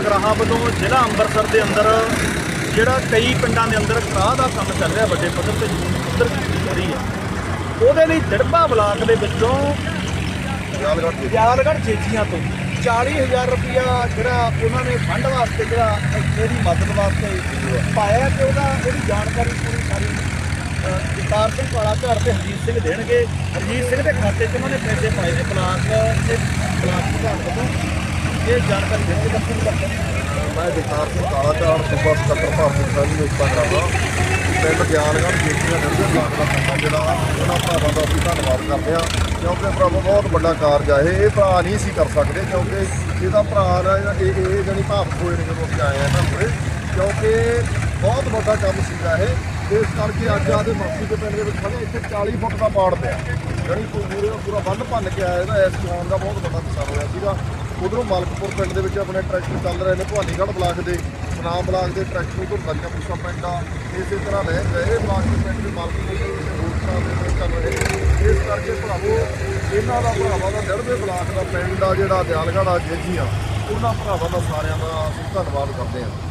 ਅਗਰਾਹਾਂ ਵੱਲੋਂ ਜ਼ਿਲ੍ਹਾ ਅੰਮ੍ਰਿਤਸਰ ਦੇ ਅੰਦਰ ਜਿਹੜਾ ਕਈ ਪਿੰਡਾਂ ਦੇ ਅੰਦਰ ਕਰਾਹ ਦਾ ਕੰਮ ਚੱਲ ਰਿਹਾ ਵੱਡੇ ਪੱਧਰ ਤੇ ਜਾ ਰਹੀ ਹੈ। ਉਹਦੇ ਲਈ ਦਿੜਬਾ ਬਲਾਕ ਦੇ ਵਿੱਚੋਂ ਯਾਦਗੜ੍ਹ ਜੇਜੀਆਂ ਤੋਂ 40000 ਰੁਪਇਆ ਜਿਹੜਾ ਉਹਨਾਂ ਨੇ ਫੰਡ ਵਾਸਤੇ ਜਿਹੜਾ ਇਹਦੀ ਮਦਦ ਵਾਸਤੇ ਪਾਇਆ ਤੇ ਉਹਦਾ ਉਹਦੀ ਜਾਣਕਾਰੀ ਪੂਰੀ ਸਾਰੀ ਜਗਤਾਰ ਸਿੰਘ ਕਾਲਾ ਘਰ ਤੇ ਹਰਜੀਤ ਸਿੰਘ ਦੇਣਗੇ। ਹਰਜੀਤ ਸਿੰਘ ਦੇ ਖਾਤੇ 'ਚ ਉਹਨਾਂ ਨੇ ਪੈਸੇ ਪਾਏ ਨੇ ਬਲਾਕ ਤੇ ਬਲਾਕ ਪ੍ਰਧਾਨ ਵੱਲੋਂ। ਇਹ ਜਾਣਕਾਰੀ ਦੇਣਗੇ ਮੈਂ ਜਗਤਾਰ ਸਿੰਘ ਕਾਲਾ ਝਾੜ, ਸੂਬਾ ਸਕੱਤਰ ਭਾਰਤੀ ਕਿਸਾਨ ਯੂਨੀਅਨ ਕਰਾਵਾ ਪਿੰਡ ਗਿਆਨਗੜ੍ਹ ਜੇਤੀਆਂ ਨਿਰਦੇ ਬਲਾਕ ਦਾ ਕੰਮ ਜਿਹੜਾ। ਉਹਨਾਂ ਭਰਾਵਾਂ ਦਾ ਅਸੀਂ ਧੰਨਵਾਦ ਕਰਦੇ ਹਾਂ। ਕਿਉਂਕਿ ਭਰਾਵਾ, ਬਹੁਤ ਵੱਡਾ ਕਾਰਜ ਆ ਇਹ। ਇਹ ਭਰਾ ਨਹੀਂ ਸੀ ਕਰ ਸਕਦੇ ਕਿਉਂਕਿ ਇਹਦਾ ਭਰਾ ਨਾ ਇਹ ਇਹ ਜਾਨੀ ਭਾਵ ਹੋਏ ਨੇ ਜਦੋਂ ਅਸੀਂ ਆਏ ਆ ਨਾ ਕੋਲੇ, ਕਿਉਂਕਿ ਬਹੁਤ ਵੱਡਾ ਕੰਮ ਸੀਗਾ ਇਹ। ਇਸ ਕਰਕੇ ਅੱਜ ਆਦੇ ਮਾਸੀ ਦੇ ਪਿੰਡ ਦੇ ਵਿੱਚ ਖੜੇ ਇੱਥੇ 40 ਫੁੱਟ ਦਾ ਪਾੜ ਪਿਆ। ਜਾਨੀ ਪੂਰੇ ਪੂਰਾ ਬੰਨ ਭੰਨ ਕੇ ਆਇਆ ਇਹਦਾ, ਇਸ ਕਿਸਾਨ ਦਾ ਬਹੁਤ ਵੱਡਾ ਨੁਕਸਾਨ ਹੋਇਆ ਸੀਗਾ। ਉਧਰੋਂ ਮਲਕਪੁਰ ਪਿੰਡ ਦੇ ਵਿੱਚ ਆਪਣੇ ਟਰੈਕਟਰ ਚੱਲ ਰਹੇ ਨੇ, ਭਵਾਨੀਗੜ੍ਹ ਬਲਾਕ ਦੇ ਸੁਨਾਮ ਬਲਾਕ ਦੇ ਟਰੈਕਟਰ ਉਧਰ ਦਰੀਆਂ ਪੁੱਛਾ ਪਿੰਡ। ਆ ਇਸੇ ਤਰ੍ਹਾਂ ਲੈ ਗਏ ਬਲਾਕ ਦੇ ਪਿੰਡ ਦੇ ਮਲਕਪੁਰ ਦੇ ਵਿੱਚ ਹੋਰ ਤਰ੍ਹਾਂ ਦੇ ਵਿੱਚ ਚੱਲ ਰਹੇ ਇਸ ਕਰਕੇ ਭਰਾਵੋ, ਇਹਨਾਂ ਦਾ ਭਰਾਵਾਂ ਦਾ ਡੜਵੇ ਬਲਾਕ ਦਾ ਪਿੰਡ ਆ ਜਿਹੜਾ ਦਿਆਲਗੜ੍ਹ ਆ ਜੇਜੀਆਂ ਉਹਨਾਂ ਭਰਾਵਾਂ ਦਾ ਸਾਰਿਆਂ ਦਾ ਅਸੀਂ ਧੰਨਵਾਦ ਕਰਦੇ ਹਾਂ।